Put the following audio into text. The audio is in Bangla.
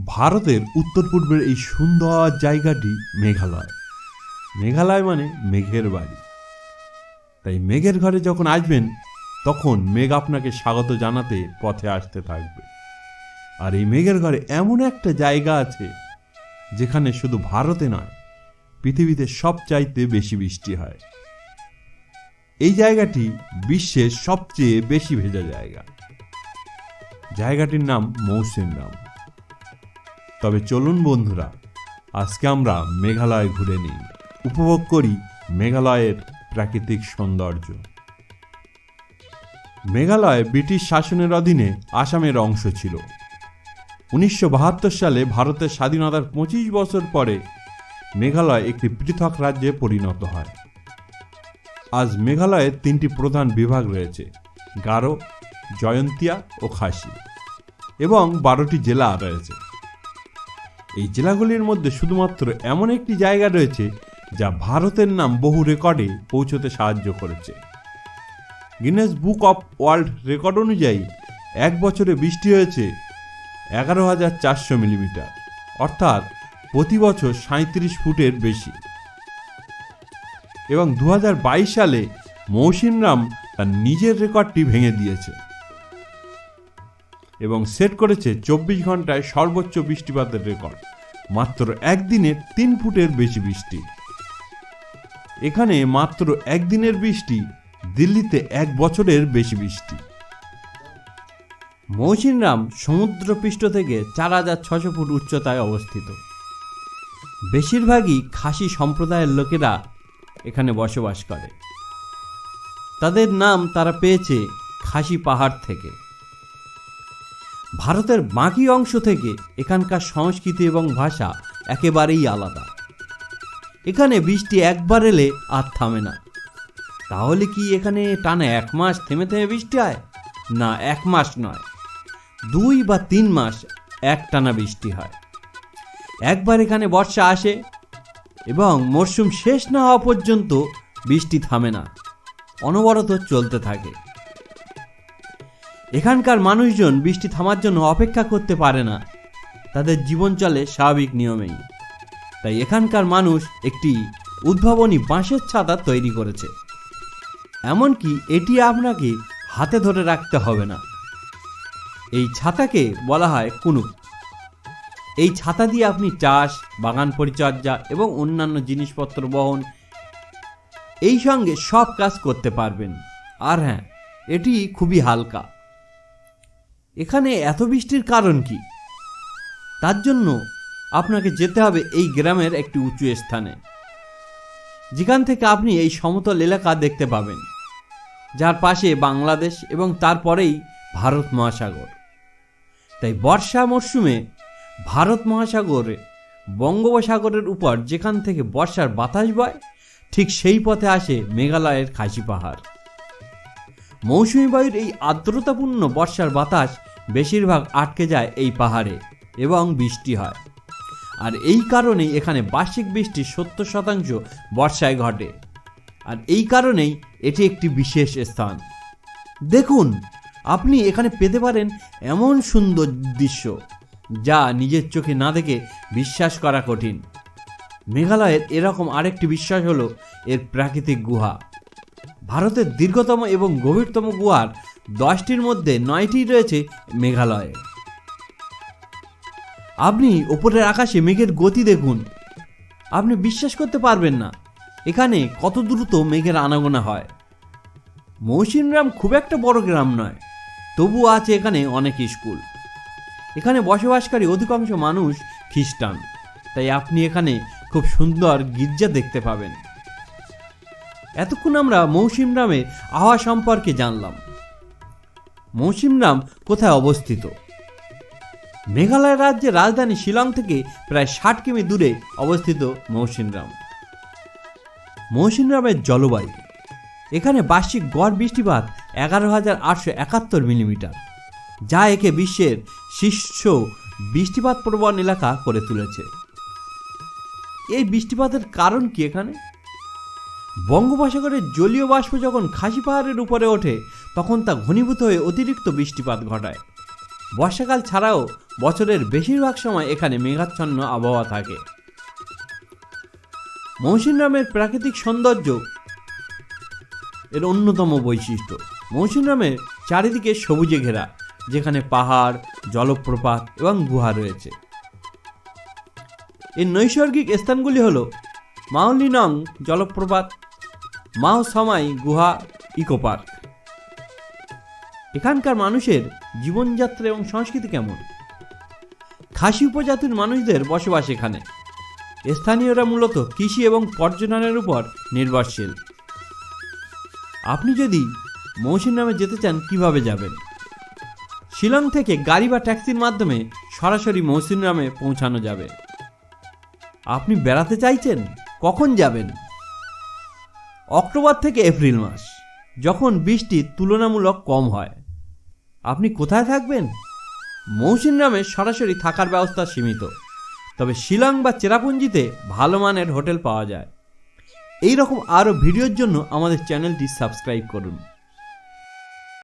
ভারতের উত্তর পূর্বের এই সুন্দর জায়গাটি মেঘালয়। মেঘালয় মানে মেঘের বাড়ি। তাই মেঘের ঘরে যখন আসবেন, তখন মেঘ আপনাকে স্বাগত জানাতে পথে আসতে থাকবে। আর এই মেঘের ঘরে এমন একটা জায়গা আছে, যেখানে শুধু ভারতে নয়, পৃথিবীতে সবচাইতে বেশি বৃষ্টি হয়। এই জায়গাটি বিশ্বের সবচেয়ে বেশি ভেজা জায়গা। জায়গাটির নাম মৌসিনরাম তবে চলুন বন্ধুরা, আজকে আমরা মেঘালয় ঘুরে নিই। উপভোগ করি মেঘালয়ের প্রাকৃতিক সৌন্দর্য। মেঘালয় ব্রিটিশ শাসনের অধীনে আসামের অংশ ছিল। উনিশশো বাহাত্তর সালে ভারতের স্বাধীনতার পঁচিশ বছর পরে মেঘালয় একটি পৃথক রাজ্যে পরিণত হয়। আজ মেঘালয়ের তিনটি প্রধান বিভাগ রয়েছে, গারো, জয়ন্তিয়া ও খাসি। এবং বারোটি জেলা রয়েছে। এই জেলাগুলির মধ্যে শুধুমাত্র এমন একটি জায়গা রয়েছে যা ভারতের নাম বহু রেকর্ডে পৌঁছতে সাহায্য করেছে। Guinness book of world record অনুযায়ী, এক বছরে বৃষ্টি হয়েছে এগারো হাজার চারশো মিলিমিটার, অর্থাৎ প্রতি বছর সাঁত্রিশ ফুটের বেশি। এবং দু হাজার বাইশ সালে মৌসিনরাম তার নিজের রেকর্ডটি ভেঙে দিয়েছে। এবং সেট করেছে চব্বিশ ঘন্টায় সর্বোচ্চ বৃষ্টিপাতের রেকর্ড। মাত্র একদিনে তিন ফুটের বেশি বৃষ্টি। এখানে মাত্র একদিনের বৃষ্টি, দিল্লিতে এক বছরের বেশি বৃষ্টি। মৌসিনরাম সমুদ্রপৃষ্ঠ থেকে চার হাজার ছশো ফুট উচ্চতায় অবস্থিত। বেশিরভাগই খাসি সম্প্রদায়ের লোকেরা এখানে বসবাস করে। তাদের নাম তারা পেয়েছে খাসি পাহাড় থেকে। ভারতের বাকি অংশ থেকে এখানকার সংস্কৃতি এবং ভাষা একেবারেই আলাদা। এখানে বৃষ্টি একবার এলে আর থামে না। তাহলে কি এখানে টানা এক মাস থেমে থেমে বৃষ্টি হয়? না, এক মাস নয়। দুই বা তিন মাস এক টানা বৃষ্টি হয়। একবার এখানে বর্ষা আসে এবং মরশুম শেষ না হওয়া পর্যন্ত বৃষ্টি থামে না। অনবরত চলতে থাকে। এখানকার মানুষজন বৃষ্টি থামার জন্য অপেক্ষা করতে পারে না। তাদের জীবন চলে স্বাভাবিক নিয়মেই। তাই এখানকার মানুষ একটি উদ্ভাবনী বাঁশের ছাতা তৈরি করেছে। এমনকি এটি আপনাকে হাতে ধরে রাখতে হবে না। এই ছাতাকে বলা হয় কুনুক। এই ছাতা দিয়ে আপনি চাষ, বাগান পরিচর্যা এবং অন্যান্য জিনিসপত্র বহন, এই সঙ্গে সব কাজ করতে পারবেন। আর হ্যাঁ এটি খুবই হালকা। এখানে এত বৃষ্টির কারণ কি? তার জন্য আপনাকে যেতে হবে এই গ্রামের একটি উঁচু স্থানে। যেখান থেকে আপনি এই সমতল এলাকা দেখতে পাবেন, যার পাশে বাংলাদেশ এবং তারপরেই ভারত মহাসাগর। তাই বর্ষা মরশুমে ভারত মহাসাগরে বঙ্গোপসাগরের উপর যেখান থেকে বর্ষার বাতাস বয়, ঠিক সেই পথে আসে মেঘালয়ের খাসি পাহাড়। মৌসুমী বায়ুর এই আর্দ্রতাপূর্ণ বর্ষার বাতাস বেশিরভাগ আটকে যায় এই পাহাড়ে এবং বৃষ্টি হয়। আর এই কারণেই এখানে বার্ষিক বৃষ্টি সত্তর শতাংশ বর্ষায় ঘটে। আর এই কারণেই এটি একটি বিশেষ স্থান। দেখুন, আপনি এখানে পেতে পারেন এমন সুন্দর দৃশ্য যা নিজের চোখে না দেখে বিশ্বাস করা কঠিন। মেঘালয়ের এরকম আরেকটি বিশ্বাস হলো এর প্রাকৃতিক গুহা। ভারতের দীর্ঘতম এবং গভীরতম গুহার দশটির মধ্যে নয়টি রয়েছে মেঘালয়ে। আপনি ওপরের আকাশে মেঘের গতি দেখুন। আপনি বিশ্বাস করতে পারবেন না, এখানে কত দ্রুত মেঘের আনাগোনা হয়। মৌসিনরাম খুব একটা বড় গ্রাম নয় তবু আছে এখানে অনেক স্কুল। এখানে বসবাসকারী অধিকাংশ মানুষ খ্রিস্টান, তাই আপনি এখানে খুব সুন্দর গির্জা দেখতে পাবেন। এতক্ষণ আমরা মৌসিমরামে আহা সম্পর্কে জানলাম। মৌসিমরাম কোথায় অবস্থিত? মেঘালয় রাজ্যের রাজধানী শিলং থেকে প্রায় ষাট কিমি দূরে অবস্থিত মৌসিনরাম মৌসিনরামের জলবায়ু। এখানে বার্ষিক গড় বৃষ্টিপাত এগারো হাজার আটশো একাত্তর মিলিমিটার, যা একে বিশ্বের শীর্ষ বৃষ্টিপাত প্রবণ এলাকা করে তুলেছে। এই বৃষ্টিপাতের কারণ কি এখানে? বঙ্গোপসাগরের জলীয় বাষ্প যখন খাসি পাহাড়ের উপরে ওঠে, তখন তা ঘনীভূত হয়ে অতিরিক্ত বৃষ্টিপাত ঘটায়। বর্ষাকাল ছাড়াও বছরের বেশিরভাগ সময় এখানে মেঘাচ্ছন্ন আবহাওয়া থাকে। মৌসিনরামের প্রাকৃতিক সৌন্দর্য এর অন্যতম বৈশিষ্ট্য। মৌসিনরামের চারিদিকে সবুজে ঘেরা, যেখানে পাহাড়, জলপ্রপাত এবং গুহা রয়েছে। এই নৈসর্গিক স্থানগুলি হল মাউলিনং জলপ্রপাত মাও সামাই গুহা ইকো পার্ক এখানকার মানুষের জীবনযাত্রা এবং সংস্কৃতি কেমন? খাসি উপজাতির মানুষদের বসবাস এখানে। স্থানীয়রা মূলত কৃষি এবং পর্যটনের উপর নির্ভরশীল। আপনি যদি মৌসিন নামে যেতে চান, কীভাবে যাবেন? শিলং থেকে গাড়ি বা ট্যাক্সির মাধ্যমে সরাসরি মৌসিন নামে পৌঁছানো যাবে। আপনি বেড়াতে চাইছেন? কখন যাবেন? অক্টোবর থেকে এপ্রিল মাস, যখন বৃষ্টি তুলনামূলক কম হয়। আপনি কোথায় থাকবেন? মৌসিন নামে সরাসরি থাকার ব্যবস্থা সীমিত, তবে শিলং বা চেরাপুঞ্জিতে ভালো মানের হোটেল পাওয়া যায়। এই রকম আরও ভিডিওর জন্য আমাদের চ্যানেলটি সাবস্ক্রাইব করুন।